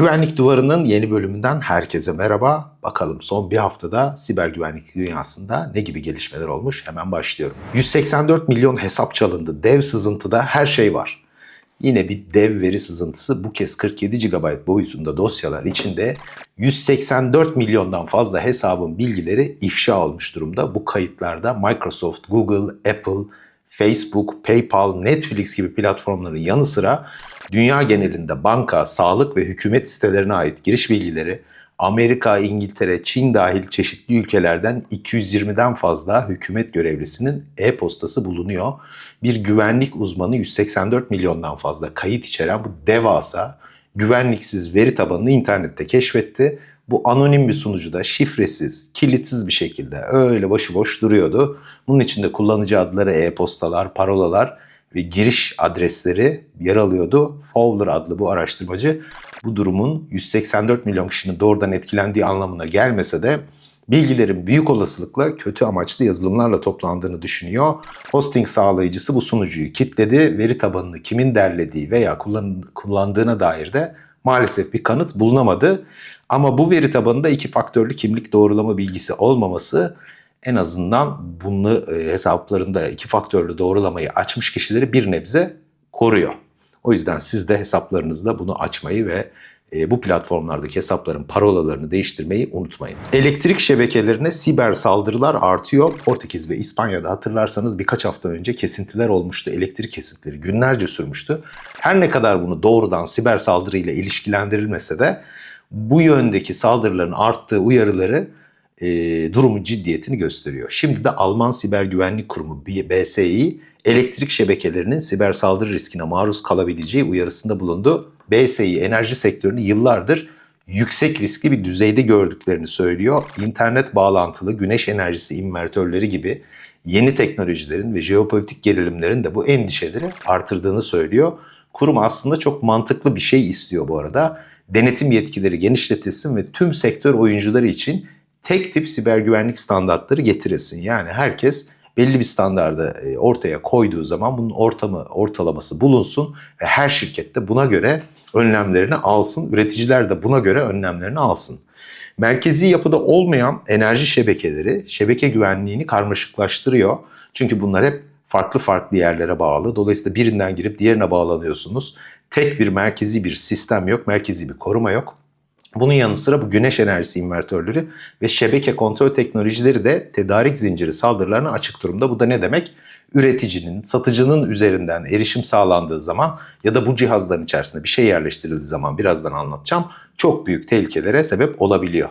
Güvenlik Duvarı'nın yeni bölümünden herkese merhaba. Bakalım son bir haftada siber güvenlik dünyasında ne gibi gelişmeler olmuş? Hemen başlıyorum. 184 milyon hesap çalındı. Dev sızıntıda her şey var. Yine bir dev veri sızıntısı bu kez 47 GB boyutunda dosyalar içinde 184 milyondan fazla hesabın bilgileri ifşa olmuş durumda. Bu kayıtlarda Microsoft, Google, Apple, Facebook, PayPal, Netflix gibi platformların yanı sıra dünya genelinde banka, sağlık ve hükümet sitelerine ait giriş bilgileri, Amerika, İngiltere, Çin dahil çeşitli ülkelerden 220'den fazla hükümet görevlisinin e-postası bulunuyor. Bir güvenlik uzmanı 184 milyondan fazla kayıt içeren bu devasa güvenliksiz veri tabanını internette keşfetti. Bu anonim bir sunucuda şifresiz, kilitsiz bir şekilde öyle başıboş duruyordu. Bunun içinde kullanıcı adları, e-postalar, parolalar ve giriş adresleri yer alıyordu. Fowler adlı bu araştırmacı bu durumun 184 milyon kişinin doğrudan etkilendiği anlamına gelmese de bilgilerin büyük olasılıkla kötü amaçlı yazılımlarla toplandığını düşünüyor. Hosting sağlayıcısı bu sunucuyu kilitledi. Veri tabanını kimin derlediği veya kullan, kullandığına dair de maalesef bir kanıt bulunamadı. Ama bu veri tabanında iki faktörlü kimlik doğrulama bilgisi olmaması en azından bunu e, hesaplarında iki faktörlü doğrulamayı açmış kişileri bir nebze koruyor. O yüzden siz de hesaplarınızda bunu açmayı ve e, bu platformlardaki hesapların parolalarını değiştirmeyi unutmayın. Elektrik şebekelerine siber saldırılar artıyor. Portekiz ve İspanya'da hatırlarsanız birkaç hafta önce kesintiler olmuştu. Elektrik kesintileri günlerce sürmüştü. Her ne kadar bunu doğrudan siber saldırıyla ilişkilendirilmese de bu yöndeki saldırıların arttığı uyarıları e, durumun ciddiyetini gösteriyor. Şimdi de Alman Siber Güvenlik Kurumu BSI elektrik şebekelerinin siber saldırı riskine maruz kalabileceği uyarısında bulundu. BSI enerji sektörünü yıllardır yüksek riskli bir düzeyde gördüklerini söylüyor. İnternet bağlantılı güneş enerjisi invertörleri gibi yeni teknolojilerin ve jeopolitik gerilimlerin de bu endişeleri artırdığını söylüyor. Kurum aslında çok mantıklı bir şey istiyor bu arada. Denetim yetkileri genişletilsin ve tüm sektör oyuncuları için tek tip siber güvenlik standartları getirilsin. Yani herkes belli bir standardı e, ortaya koyduğu zaman bunun ortamı ortalaması bulunsun ve her şirkette buna göre önlemlerini alsın. Üreticiler de buna göre önlemlerini alsın. Merkezi yapıda olmayan enerji şebekeleri şebeke güvenliğini karmaşıklaştırıyor. Çünkü bunlar hep farklı farklı yerlere bağlı. Dolayısıyla birinden girip diğerine bağlanıyorsunuz. Tek bir merkezi bir sistem yok, merkezi bir koruma yok. Bunun yanı sıra bu güneş enerjisi invertörleri ve şebeke kontrol teknolojileri de tedarik zinciri saldırılarına açık durumda. Bu da ne demek? Üreticinin, satıcının üzerinden erişim sağlandığı zaman ya da bu cihazların içerisinde bir şey yerleştirildiği zaman birazdan anlatacağım. Çok büyük tehlikelere sebep olabiliyor.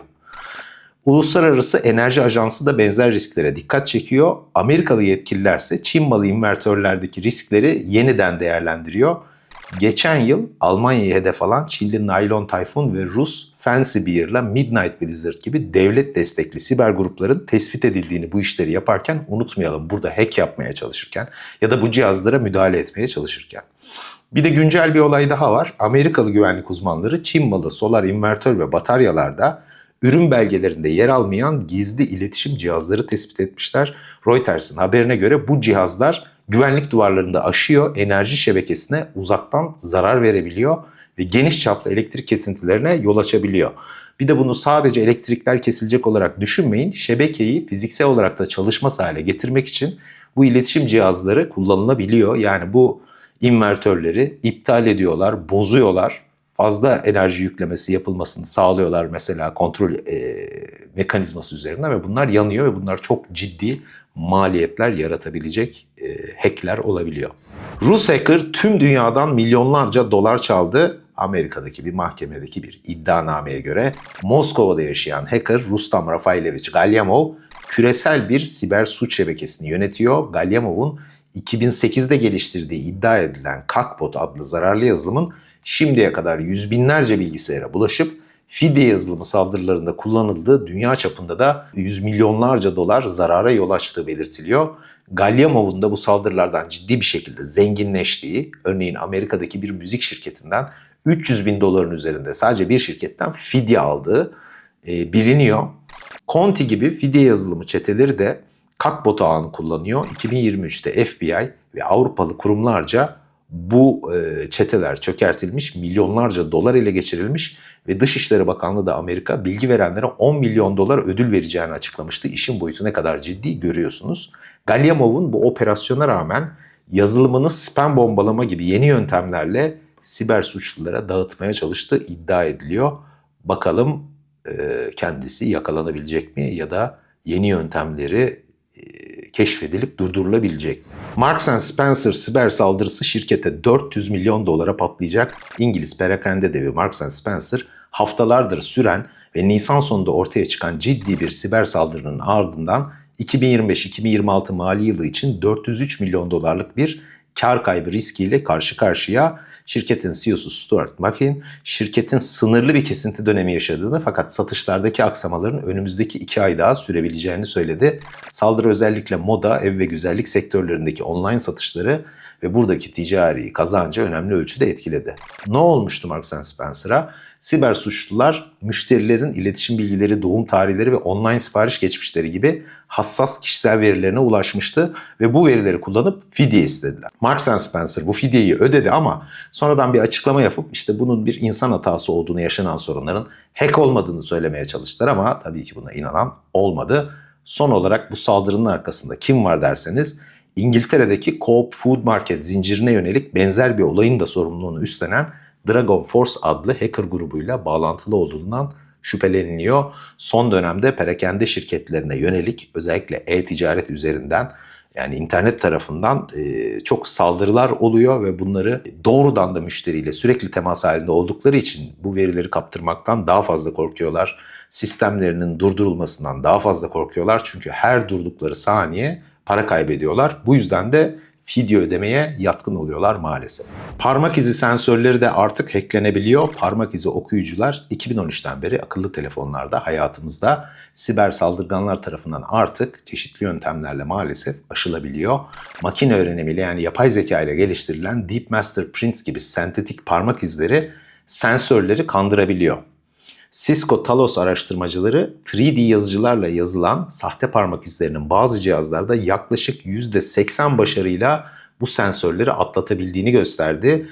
Uluslararası Enerji Ajansı da benzer risklere dikkat çekiyor. Amerikalı yetkililer ise Çin malı invertörlerdeki riskleri yeniden değerlendiriyor. Geçen yıl Almanya'yı hedef alan Çinli Nylon Typhoon ve Rus Fancy Bear'la Midnight Blizzard gibi devlet destekli siber grupların tespit edildiğini bu işleri yaparken unutmayalım. Burada hack yapmaya çalışırken ya da bu cihazlara müdahale etmeye çalışırken. Bir de güncel bir olay daha var. Amerikalı güvenlik uzmanları Çin malı solar invertör ve bataryalarda ürün belgelerinde yer almayan gizli iletişim cihazları tespit etmişler. Reuters'ın haberine göre bu cihazlar güvenlik duvarlarında aşıyor, enerji şebekesine uzaktan zarar verebiliyor ve geniş çaplı elektrik kesintilerine yol açabiliyor. Bir de bunu sadece elektrikler kesilecek olarak düşünmeyin. Şebekeyi fiziksel olarak da çalışmaz hale getirmek için bu iletişim cihazları kullanılabiliyor. Yani bu invertörleri iptal ediyorlar, bozuyorlar. Fazla enerji yüklemesi yapılmasını sağlıyorlar mesela kontrol e, mekanizması üzerinden ve bunlar yanıyor ve bunlar çok ciddi maliyetler yaratabilecek e, hackler olabiliyor. Rus hacker tüm dünyadan milyonlarca dolar çaldı. Amerika'daki bir mahkemedeki bir iddianameye göre Moskova'da yaşayan hacker Rustam Rafailevich Galyamov küresel bir siber suç şebekesini yönetiyor. Galyamov'un 2008'de geliştirdiği iddia edilen Kakbot adlı zararlı yazılımın şimdiye kadar yüz binlerce bilgisayara bulaşıp fidye yazılımı saldırılarında kullanıldığı dünya çapında da yüz milyonlarca dolar zarara yol açtığı belirtiliyor. Galyamov'un da bu saldırılardan ciddi bir şekilde zenginleştiği, örneğin Amerika'daki bir müzik şirketinden 300 bin doların üzerinde sadece bir şirketten fidye aldığı e, biliniyor. Conti gibi fidye yazılımı çeteleri de Kakbot ağını kullanıyor. 2023'te FBI ve Avrupalı kurumlarca bu e, çeteler çökertilmiş, milyonlarca dolar ele geçirilmiş ve Dışişleri Bakanlığı da Amerika bilgi verenlere 10 milyon dolar ödül vereceğini açıklamıştı. İşin boyutu ne kadar ciddi görüyorsunuz. Galyamov'un bu operasyona rağmen yazılımını spam bombalama gibi yeni yöntemlerle siber suçlulara dağıtmaya çalıştığı iddia ediliyor. Bakalım e, kendisi yakalanabilecek mi ya da yeni yöntemleri e, keşfedilip durdurulabilecek mi? Marks Spencer siber saldırısı şirkete 400 milyon dolara patlayacak. İngiliz perakende devi Marks Spencer haftalardır süren ve Nisan sonunda ortaya çıkan ciddi bir siber saldırının ardından 2025-2026 mali yılı için 403 milyon dolarlık bir kar kaybı riskiyle karşı karşıya. Şirketin CEO'su Stuart Mackin, şirketin sınırlı bir kesinti dönemi yaşadığını fakat satışlardaki aksamaların önümüzdeki iki ay daha sürebileceğini söyledi. Saldırı özellikle moda, ev ve güzellik sektörlerindeki online satışları ve buradaki ticari kazancı önemli ölçüde etkiledi. Ne olmuştu Marks Spencer'a? Siber suçlular müşterilerin iletişim bilgileri, doğum tarihleri ve online sipariş geçmişleri gibi hassas kişisel verilerine ulaşmıştı ve bu verileri kullanıp fidye istediler. Marks Spencer bu fidyeyi ödedi ama sonradan bir açıklama yapıp işte bunun bir insan hatası olduğunu yaşanan sorunların hack olmadığını söylemeye çalıştılar ama tabii ki buna inanan olmadı. Son olarak bu saldırının arkasında kim var derseniz İngiltere'deki Coop Food Market zincirine yönelik benzer bir olayın da sorumluluğunu üstlenen Dragon Force adlı hacker grubuyla bağlantılı olduğundan şüpheleniliyor. Son dönemde perakende şirketlerine yönelik özellikle e-ticaret üzerinden yani internet tarafından e, çok saldırılar oluyor ve bunları doğrudan da müşteriyle sürekli temas halinde oldukları için bu verileri kaptırmaktan daha fazla korkuyorlar. Sistemlerinin durdurulmasından daha fazla korkuyorlar çünkü her durdukları saniye para kaybediyorlar. Bu yüzden de fidye ödemeye yatkın oluyorlar maalesef. Parmak izi sensörleri de artık hacklenebiliyor. Parmak izi okuyucular 2013'ten beri akıllı telefonlarda hayatımızda siber saldırganlar tarafından artık çeşitli yöntemlerle maalesef aşılabiliyor. Makine öğrenimiyle yani yapay zeka ile geliştirilen Deep Master Prints gibi sentetik parmak izleri sensörleri kandırabiliyor. Cisco Talos araştırmacıları 3D yazıcılarla yazılan sahte parmak izlerinin bazı cihazlarda yaklaşık %80 başarıyla bu sensörleri atlatabildiğini gösterdi.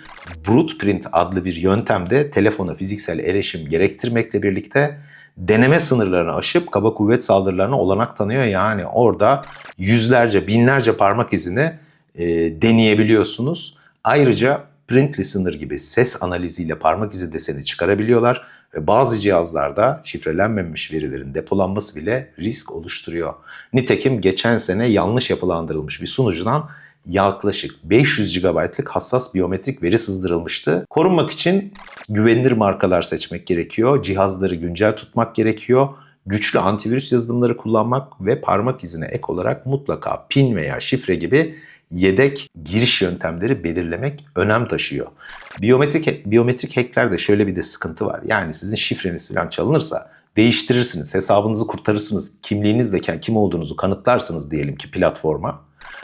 Brute Print adlı bir yöntemde telefona fiziksel erişim gerektirmekle birlikte deneme sınırlarını aşıp kaba kuvvet saldırılarına olanak tanıyor. Yani orada yüzlerce, binlerce parmak izini e, deneyebiliyorsunuz. Ayrıca print listener gibi ses analiziyle parmak izi deseni çıkarabiliyorlar bazı cihazlarda şifrelenmemiş verilerin depolanması bile risk oluşturuyor. Nitekim geçen sene yanlış yapılandırılmış bir sunucudan yaklaşık 500 GB'lık hassas biyometrik veri sızdırılmıştı. Korunmak için güvenilir markalar seçmek gerekiyor, cihazları güncel tutmak gerekiyor, güçlü antivirüs yazılımları kullanmak ve parmak izine ek olarak mutlaka pin veya şifre gibi yedek giriş yöntemleri belirlemek önem taşıyor. Biyometrik, biyometrik hacklerde şöyle bir de sıkıntı var. Yani sizin şifreniz falan çalınırsa değiştirirsiniz, hesabınızı kurtarırsınız, kimliğinizle kim olduğunuzu kanıtlarsınız diyelim ki platforma.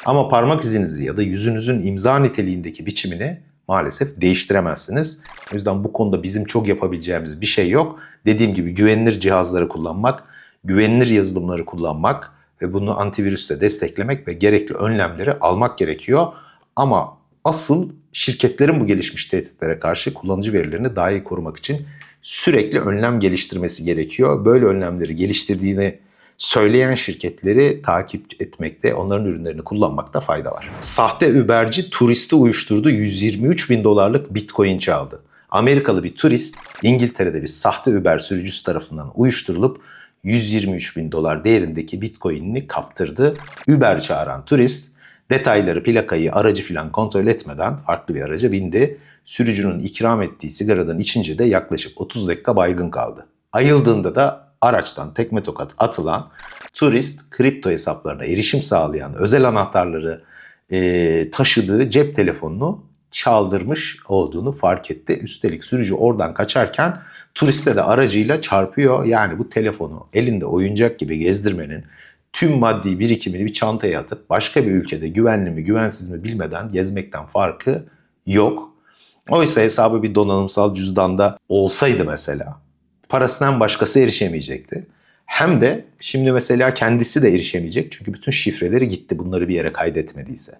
Ama parmak izinizi ya da yüzünüzün imza niteliğindeki biçimini maalesef değiştiremezsiniz. O yüzden bu konuda bizim çok yapabileceğimiz bir şey yok. Dediğim gibi güvenilir cihazları kullanmak, güvenilir yazılımları kullanmak ve bunu antivirüsle desteklemek ve gerekli önlemleri almak gerekiyor. Ama asıl şirketlerin bu gelişmiş tehditlere karşı kullanıcı verilerini daha iyi korumak için sürekli önlem geliştirmesi gerekiyor. Böyle önlemleri geliştirdiğini söyleyen şirketleri takip etmekte, onların ürünlerini kullanmakta fayda var. Sahte Uber'ci turisti uyuşturdu 123 bin dolarlık bitcoin çaldı. Amerikalı bir turist İngiltere'de bir sahte Uber sürücüsü tarafından uyuşturulup 123 bin dolar değerindeki bitcoin'ini kaptırdı. Uber çağıran turist detayları, plakayı, aracı filan kontrol etmeden farklı bir araca bindi. Sürücünün ikram ettiği sigaradan içince de yaklaşık 30 dakika baygın kaldı. Ayıldığında da araçtan tekme tokat atılan turist kripto hesaplarına erişim sağlayan özel anahtarları e, taşıdığı cep telefonunu çaldırmış olduğunu fark etti. Üstelik sürücü oradan kaçarken turiste de aracıyla çarpıyor. Yani bu telefonu elinde oyuncak gibi gezdirmenin tüm maddi birikimini bir çantaya atıp başka bir ülkede güvenli mi güvensiz mi bilmeden gezmekten farkı yok. Oysa hesabı bir donanımsal cüzdanda olsaydı mesela parasından başkası erişemeyecekti. Hem de şimdi mesela kendisi de erişemeyecek çünkü bütün şifreleri gitti bunları bir yere kaydetmediyse.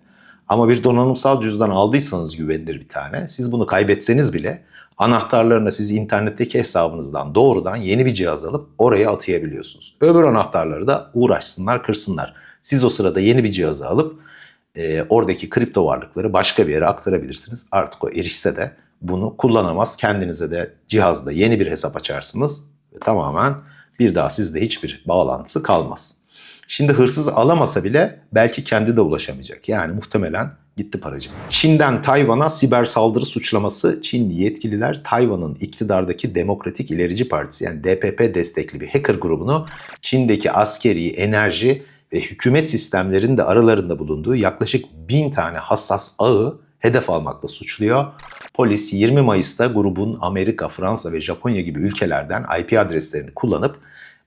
Ama bir donanımsal cüzdan aldıysanız güvenilir bir tane. Siz bunu kaybetseniz bile anahtarlarını siz internetteki hesabınızdan doğrudan yeni bir cihaz alıp oraya atayabiliyorsunuz. Öbür anahtarları da uğraşsınlar, kırsınlar. Siz o sırada yeni bir cihazı alıp e, oradaki kripto varlıkları başka bir yere aktarabilirsiniz. Artık o erişse de bunu kullanamaz. Kendinize de cihazda yeni bir hesap açarsınız ve tamamen bir daha sizde hiçbir bağlantısı kalmaz. Şimdi hırsız alamasa bile belki kendi de ulaşamayacak. Yani muhtemelen gitti paracı. Çin'den Tayvan'a siber saldırı suçlaması Çinli yetkililer Tayvan'ın iktidardaki Demokratik İlerici Partisi yani DPP destekli bir hacker grubunu Çin'deki askeri, enerji ve hükümet sistemlerinin de aralarında bulunduğu yaklaşık bin tane hassas ağı hedef almakla suçluyor. Polis 20 Mayıs'ta grubun Amerika, Fransa ve Japonya gibi ülkelerden IP adreslerini kullanıp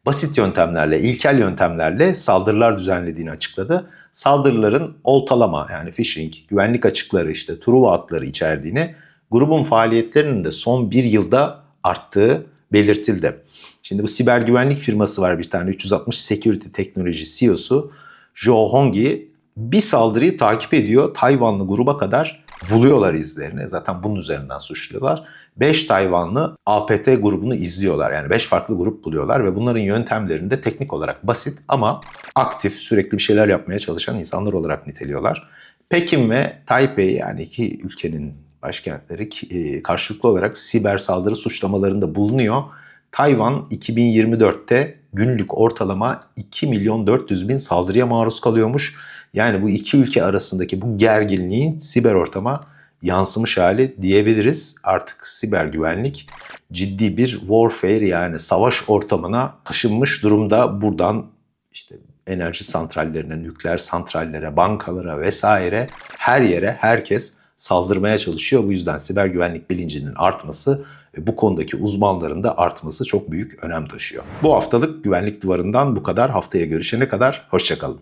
basit yöntemlerle, ilkel yöntemlerle saldırılar düzenlediğini açıkladı. Saldırıların oltalama yani phishing, güvenlik açıkları işte Truva adları içerdiğini, grubun faaliyetlerinin de son bir yılda arttığı belirtildi. Şimdi bu siber güvenlik firması var bir tane 360 Security Teknoloji CEO'su Joe Hongi bir saldırıyı takip ediyor. Tayvanlı gruba kadar buluyorlar izlerini. Zaten bunun üzerinden suçluyorlar. 5 Tayvanlı APT grubunu izliyorlar. Yani 5 farklı grup buluyorlar ve bunların yöntemlerini de teknik olarak basit ama aktif, sürekli bir şeyler yapmaya çalışan insanlar olarak niteliyorlar. Pekin ve Taipei yani iki ülkenin başkentleri e, karşılıklı olarak siber saldırı suçlamalarında bulunuyor. Tayvan 2024'te günlük ortalama 2 milyon 400 bin saldırıya maruz kalıyormuş. Yani bu iki ülke arasındaki bu gerginliğin siber ortama yansımış hali diyebiliriz. Artık siber güvenlik ciddi bir warfare yani savaş ortamına taşınmış durumda. Buradan işte enerji santrallerine, nükleer santrallere, bankalara vesaire her yere herkes saldırmaya çalışıyor. Bu yüzden siber güvenlik bilincinin artması ve bu konudaki uzmanların da artması çok büyük önem taşıyor. Bu haftalık güvenlik duvarından bu kadar. Haftaya görüşene kadar hoşçakalın.